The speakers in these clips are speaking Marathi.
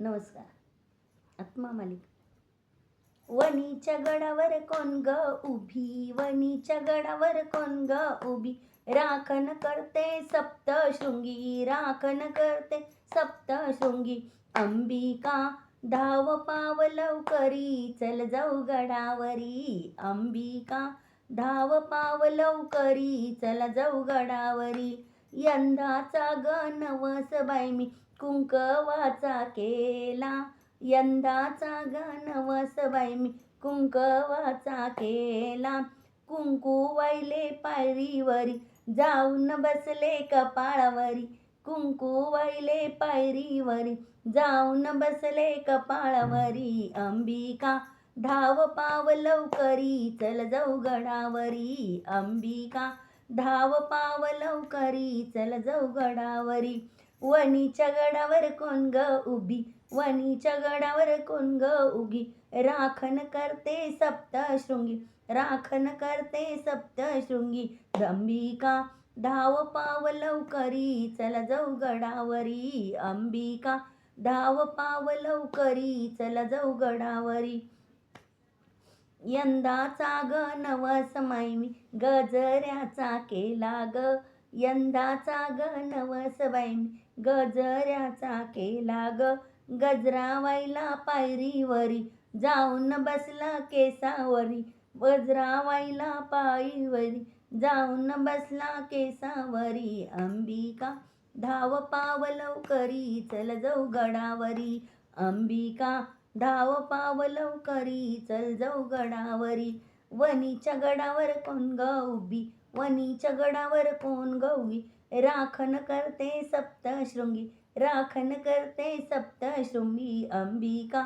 नमस्कार. आत्मा मालिक. वणीच्या गडावर कोण ग उभी? वणीच्या गडावर कोण ग उभी? राखण करते सप्तशृंगी राखण करते सप्तशृंगी. अंबिका धाव पाव लवकरी चल जाऊ गडावरी. अंबिका धाव पाव लवकरी चल जाऊ गडावरी. यंदाचा गणवस बाई मी कुंकवाचा केला. यंदाचा गणवस बाई मी कुंकवाचा केला. कुंकू वाहिले पायरीवरी जाऊन बसले कपाळावरी. कुंकू वाहिले पायरीवरी जाऊन बसले कपाळावरी. अंबिका धाव पाव लवकरी चल जाऊ गडावरी. अंबिका धाव पाव लवकरी चल जाऊ गडावरी. वणीच्या गडावर कोण ग उभी? वणीच्या गडावर कोण ग उगी? राखण करते सप्तशृंगी राखण करते सप्तशृंगी. अंबिका धाव पाव लवकरी चल जाऊ गडावरी. अंबिका धाव पाव लवकरी चल जाऊ गडावरी. यंदाचा ग नवस माई मी गजऱ्याचा केला ग. यंदाचा ग नवस बाई मी गजऱ्याचा केला ग. गजरावायला पायरीवरी जाऊन बसला केसावरी. वज्रावायला पायीवरी पायरीवरी जाऊन बसला केसावरी. अंबिका धाव पाव लवकरी चल जाऊ गडावरी. अंबिका धाव पाव लवकरी चल जाऊ गडावरी. वनीच्या गडावर कोण ग उभी गडावर कोण ग उभी राखण करते सप्तशृंगी राखण करते सप्तशृंगी अंबिका.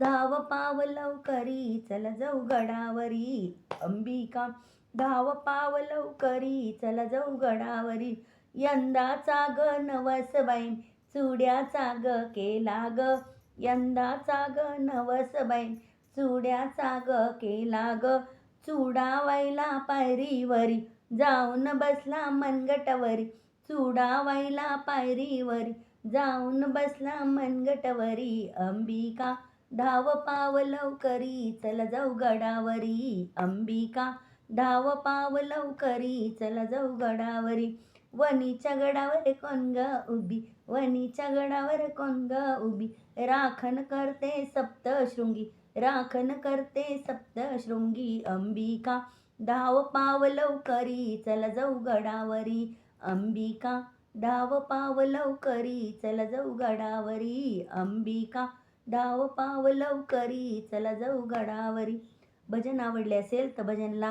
धाव पाव लवकरी चल जाऊ गडावरी. अंबिका धाव पाव लवकरी चल जाऊ गडावरी. यंदाचा ग नवस बाई चुड्याचा ग केला ग. यंदाचा ग नवस बाई चुड्याचा ग केला ग. चुडावायला पायरीवरी जाऊन बसला मनगटवरी. चुडावायला पायरीवरी जाऊन बसला मनगटवरी. अंबिका धाव पाव लवकरी चल जाऊ गडावरी. अंबिका धाव पाव लवकरी चल जाऊ गडावरी. वणीच्या गडावर कोण ग उभी वणीच्या गडावर कोण ग उभी? राखण करते सप्तशृंगी राखण करते सप्तशृंगी अंबिका. धाव पाव लवकरी चल जाऊ गडावरी अंबिका. धाव पाव लवकरी चल जाऊ गडावरी अंबिका. धाव पाव लवकरी चला जाऊ गडावरी. भजन आवडले असेल तर भजनला